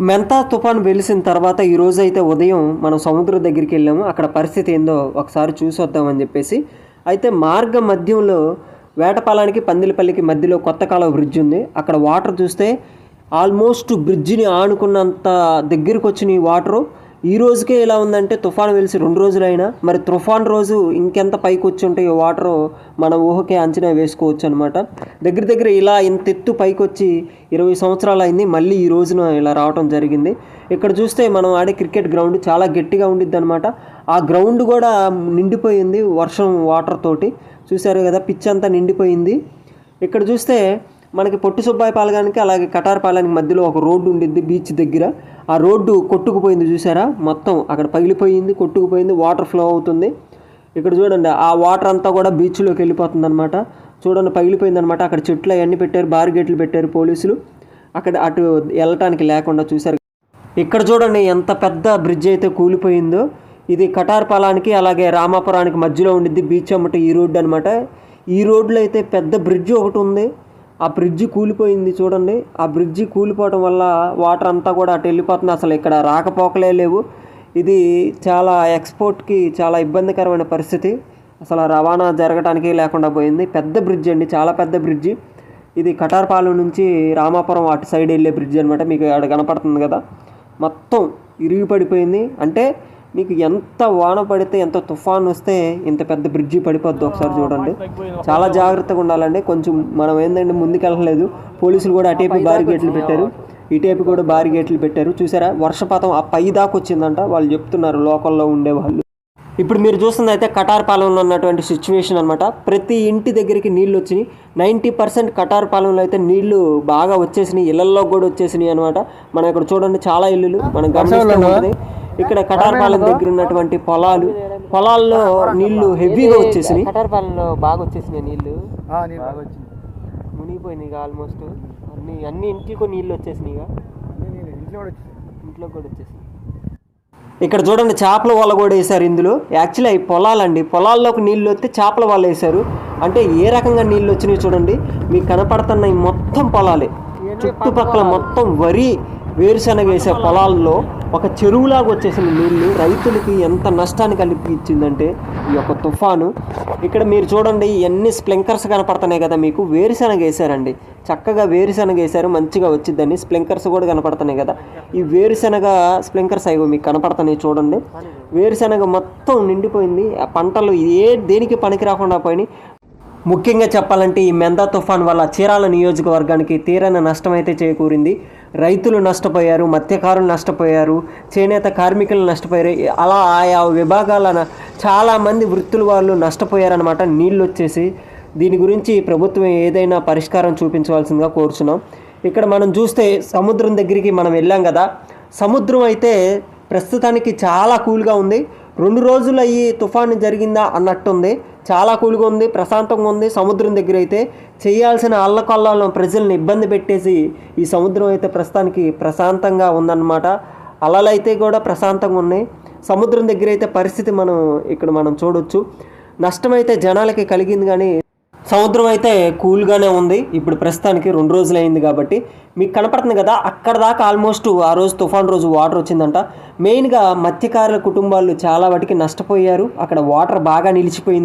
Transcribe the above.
మెంతా తుఫాన్ వెలిసిన తర్వాత ఈ అయితే ఉదయం మనం సముద్రం దగ్గరికి వెళ్ళాము. అక్కడ పరిస్థితి ఏందో ఒకసారి చూసొద్దామని చెప్పేసి. అయితే మార్గ మధ్యంలో వేటపాలానికి పందిలపల్లికి మధ్యలో కొత్త కాలువ బ్రిడ్జ్ ఉంది. అక్కడ వాటర్ చూస్తే ఆల్మోస్ట్ బ్రిడ్జిని ఆనుకున్నంత దగ్గరికి వచ్చిన ఈ వాటరు. ఈ రోజుకే ఇలా ఉందంటే తుఫాన్ వెలిసి రెండు రోజులైనా మరి తుఫాన్ రోజు ఇంకెంత పైకి వచ్చి ఉంటే ఈ వాటరు మన ఊహకే అంచనా వేసుకోవచ్చు అనమాట దగ్గర దగ్గర ఇలా ఇంత ఎత్తు పైకి వచ్చి ఇరవై సంవత్సరాలు అయింది మళ్ళీ ఈ రోజున ఇలా రావటం జరిగింది. ఇక్కడ చూస్తే మనం ఆడే క్రికెట్ గ్రౌండ్ చాలా గట్టిగా ఉండిద్ది అనమాట ఆ గ్రౌండ్ కూడా నిండిపోయింది వర్షం వాటర్ తోటి. చూశారు కదా పిచ్ అంతా నిండిపోయింది. ఇక్కడ చూస్తే మనకి పొట్టి సుబ్బాయి పాలగానికి అలాగే కటార్ పాలనికి మధ్యలో ఒక రోడ్డు ఉండిద్ది బీచ్ దగ్గర. ఆ రోడ్డు కొట్టుకుపోయింది చూసారా? మొత్తం అక్కడ పగిలిపోయింది కొట్టుకుపోయింది వాటర్ ఫ్లో అవుతుంది. ఇక్కడ చూడండి ఆ వాటర్ అంతా కూడా బీచ్లోకి వెళ్ళిపోతుంది అనమాట చూడండి పగిలిపోయింది అనమాట అక్కడ చెట్లు అవన్నీ పెట్టారు బారిగేట్లు పెట్టారు పోలీసులు. అక్కడ అటు వెళ్ళటానికి లేకుండా చూశారు ఇక్కడ చూడండి ఎంత పెద్ద బ్రిడ్జ్ అయితే కూలిపోయిందో. ఇది కటార్ పాలానికి అలాగే రామాపురానికి మధ్యలో ఉండిద్ది బీచ్ అమ్మట ఈ రోడ్డు అనమాట ఈ రోడ్లో అయితే పెద్ద బ్రిడ్జ్ ఒకటి ఉంది. ఆ బ్రిడ్జి కూలిపోయింది చూడండి. ఆ బ్రిడ్జి కూలిపోవడం వల్ల వాటర్ అంతా కూడా అటు వెళ్ళిపోతుంది. అసలు ఇక్కడ రాకపోకలే లేవు. ఇది చాలా ఎక్స్పోర్ట్కి చాలా ఇబ్బందికరమైన పరిస్థితి. అసలు ఆ రవాణా జరగడానికి లేకుండా పోయింది. పెద్ద బ్రిడ్జ్ అండి. చాలా పెద్ద బ్రిడ్జి. ఇది కటార్పాలెం నుంచి రామాపురం అటు సైడ్ వెళ్ళే బ్రిడ్జ్ అనమాట మీకు అక్కడ కనపడుతుంది కదా. మొత్తం ఇరిగి పడిపోయింది అంటే మీకు ఎంత వాన పడితే ఎంత తుఫాన్ వస్తే ఇంత పెద్ద బ్రిడ్జి పడిపోద్ది ఒకసారి చూడండి. చాలా జాగ్రత్తగా ఉండాలండి. కొంచెం మనం ఏంటంటే ముందుకెళ్ళలేదు. పోలీసులు కూడా అటేపు భారీ గేట్లు పెట్టారు. ఇటేపు కూడా భారీ గేట్లు పెట్టారు. చూసారా? వర్షపాతం ఆ పై దాకా వచ్చిందంట. వాళ్ళు చెప్తున్నారు లోకల్లో ఉండే వాళ్ళు ఇప్పుడు మీరు చూస్తుంది అయితే కటార్ పాలెంలో ఉన్నటువంటి సిచ్యువేషన్ అనమాట ప్రతి ఇంటి దగ్గరికి నీళ్ళు వచ్చినాయి. నైంటీ పర్సెంట్ కటార్ పాలెంలో అయితే నీళ్ళు బాగా వచ్చేసినాయి. ఇళ్ళలో కూడా వచ్చేసినాయి అనమాట మనం ఇక్కడ చూడండి చాలా ఇల్లులు. మనం గమనిస్తూ ఇక్కడ కటార్ పాలెం దగ్గర ఉన్నటువంటి పొలాలు పొలాల్లో నీళ్ళు హెవీగా వచ్చేసినాయి. కటార్ పాలెంలో బాగా వచ్చేసినాయి నీళ్ళు బాగా వచ్చింది. మునిగిపోయినాయి ఆల్మోస్ట్ అన్ని అన్ని ఇంటికి నీళ్ళు వచ్చేసినాయి ఇంట్లో కూడా వచ్చేసింది ఇక్కడ చూడండి చేపల వల కూడా వేశారు ఇందులో. యాక్చువల్లీ అవి పొలాలండి. పొలాల్లోకి నీళ్ళు వస్తే చేపల వల వేశారు. అంటే ఏ రకంగా నీళ్ళు వచ్చినాయి చూడండి. మీకు కనపడుతున్న ఈ మొత్తం పొలాలే. చుట్టుపక్కల మొత్తం వరి వేరుశనగ వేసే పొలాల్లో ఒక చెరువులాగా వచ్చేసిన నీళ్ళు రైతులకి ఎంత నష్టాన్ని కలిగించిందంటే ఈ యొక్క తుఫాను. ఇక్కడ మీరు చూడండి ఇవన్నీ స్ప్లింకర్స్ కనపడుతున్నాయి కదా మీకు. వేరుశనగ వేశారండి చక్కగా వేరుశనగ వేశారు మంచిగా వచ్చిద్దని స్ప్లింకర్స్ కూడా కనపడుతున్నాయి కదా. ఈ వేరుశనగ స్ప్లింకర్స్ అయ్యో మీకు కనపడుతున్నాయి చూడండి. వేరుశనగ మొత్తం నిండిపోయింది. ఆ పంటలు ఏ దేనికి పనికి రాకుండా పోయినాయి. ముఖ్యంగా చెప్పాలంటే ఈ మెందా తుఫాన్ వల్ల చీరాల నియోజకవర్గానికి తీరని నష్టం అయితే చేకూరింది. రైతులు నష్టపోయారు మత్స్యకారులు నష్టపోయారు చేనేత కార్మికులు నష్టపోయారు. అలా ఆయా విభాగాల చాలామంది వృత్తుల వాళ్ళు నష్టపోయారనమాట నీళ్ళు వచ్చేసి దీని గురించి ప్రభుత్వం ఏదైనా పరిష్కారం చూపించవలసిందిగా కోరుచున్నాం. ఇక్కడ మనం చూస్తే సముద్రం దగ్గరికి మనం వెళ్ళాం కదా. సముద్రం అయితే ప్రస్తుతానికి చాలా కూల్గా ఉంది. రెండు రోజులు అయ్యి తుఫాను జరిగిందా అన్నట్టుంది. చాలా కూల్గా ఉంది ప్రశాంతంగా ఉంది. సముద్రం దగ్గర అయితే చేయాల్సిన అల్లకొల్లాలను ప్రజల్ని ఇబ్బంది పెట్టేసి ఈ సముద్రం అయితే ప్రస్తుతానికి ప్రశాంతంగా ఉందన్నమాట. అలలైతే కూడా ప్రశాంతంగా ఉన్నాయి. సముద్రం దగ్గర అయితే పరిస్థితి మనం ఇక్కడ మనం చూడొచ్చు. నష్టమైతే జనాలకి కలిగింది కానీ సముద్రం అయితే కూల్గానే ఉంది. ఇప్పుడు ప్రస్తుతానికి రెండు రోజులు అయింది కాబట్టి మీకు కనపడుతుంది కదా అక్కడ దాకా ఆల్మోస్ట్ ఆ రోజు తుఫాన్ రోజు వాటర్ వచ్చిందంట. మెయిన్గా మత్స్యకారుల కుటుంబాలు చాలా వాటికి నష్టపోయారు. అక్కడ వాటర్ బాగా నిలిచిపోయింది.